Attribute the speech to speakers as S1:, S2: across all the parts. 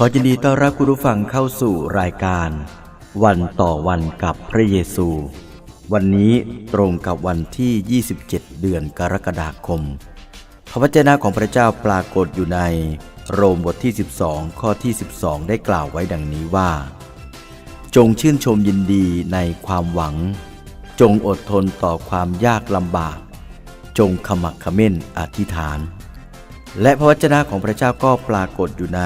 S1: ขอยินดีต้อนรับคุณผู้ฟังเข้าสู่รายการ วันต่อวันกับพระเยซู วันนี้ตรงกับวันที่ 27 เดือนกรกฎาคม พระวจนะของพระเจ้าปรากฏอยู่ในโรมบทที่ 12 ข้อที่ 12 ได้กล่าวไว้ดังนี้ว่า จงชื่นชมยินดีในความหวัง จงอดทนต่อความยากลำบาก จงขมักขม้นอธิษฐาน และพระวจนะของพระเจ้าก็ปรากฏอยู่ใน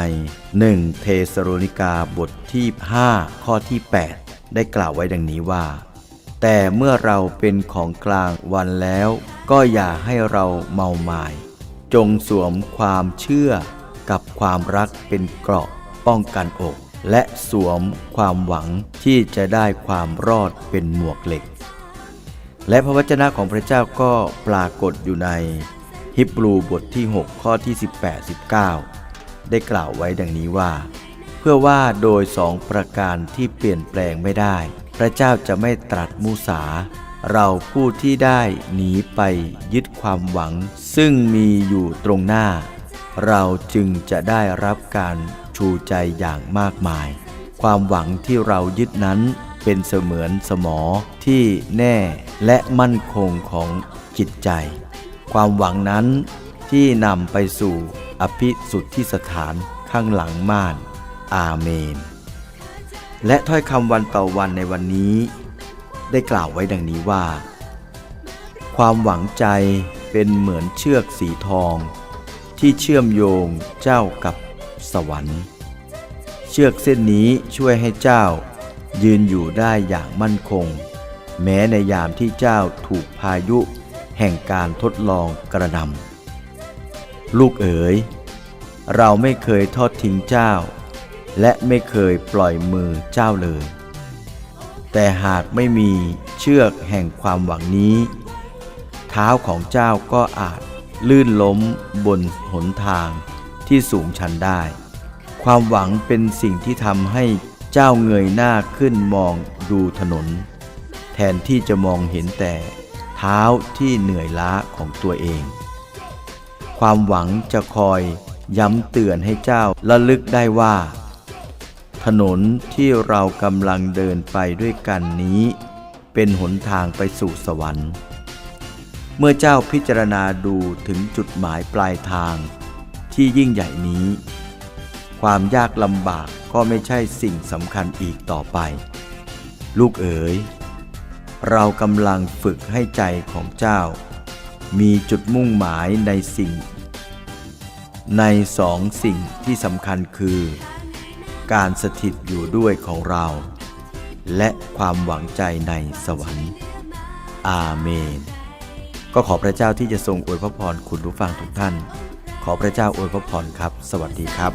S1: 1 เทสโรนิกาบทที่ 5 ข้อที่ 8 ได้กล่าวไว้ดังนี้ว่า แต่เมื่อเราเป็นของกลางวันแล้ว ก็อย่าให้เราเมาหมาย จงสวมความเชื่อกับความรักเป็นเกราะป้องกันอก และสวมความหวังที่จะได้ความรอดเป็นหมวกเหล็ก และพระวจนะของพระเจ้าก็ปรากฏอยู่ใน ฮิบรูบทที่ 6 ข้อที่ 18 19 ได้กล่าวไว้ดังนี้ว่า เพื่อว่าโดยสองประการที่เปลี่ยนแปลงไม่ได้ พระเจ้าจะไม่ตรัสมุสา เราผู้ที่ได้หนีไปยึดความหวัง ซึ่งมีอยู่ตรงหน้า เราจึงจะได้รับการชูใจอย่างมากมาย ความหวังที่เรายึดนั้นเป็นเสมือนสมอที่แน่และมั่นคงของจิตใจ ความหวังนั้นที่นำไปสู่อภิสุทธิสถานข้างหลังม่าน อาเมน และถ้อยคำวันต่อวันในวันนี้ ได้กล่าวไว้ดังนี้ว่า ความหวังใจเป็นเหมือนเชือกสีทอง ที่เชื่อมโยงเจ้ากับสวรรค์ เชือกเส้นนี้ช่วยให้เจ้า ยืนอยู่ได้อย่างมั่นคง แม้ในยามที่เจ้าถูกพายุ แห่งการทดลองกระนำลูกเอ๋ย เราไม่เคยทอดทิ้งเจ้า และไม่เคยปล่อยมือเจ้าเลย แต่หากไม่มีเชือกแห่งความหวังนี้ เท้าของเจ้าก็อาจลื่นล้มบนหนทางที่สูงชันได้ ความหวังเป็นสิ่งที่ทำให้เจ้าเงยหน้าขึ้นมองดูถนน แทนที่จะมองเห็นแต่ ท้าที่เหนื่อยล้าของตัวเอง ความหวังจะคอยย้ำเตือนให้เจ้าระลึกได้ว่า ถนนที่เรากำลังเดินไปด้วยกันนี้ เป็นหนทางไปสู่สวรรค์ เมื่อเจ้าพิจารณาดูถึงจุดหมายปลายทางที่ยิ่งใหญ่นี้ ความยากลำบากก็ไม่ใช่สิ่งสำคัญอีกต่อไป ลูกเอ๋ย เรากำลังฝึกให้ใจของเจ้า มีจุดมุ่งหมายในสิ่ง ในสองสิ่งที่สำคัญคือ การสถิตอยู่ด้วยของเรา และความหวังใจในสวรรค์ อาเมน ก็ขอพระเจ้าที่จะทรงอวยพระพรคุณผู้ฟังทุกท่าน ขอพระเจ้าอวยพระพรครับ สวัสดีครับ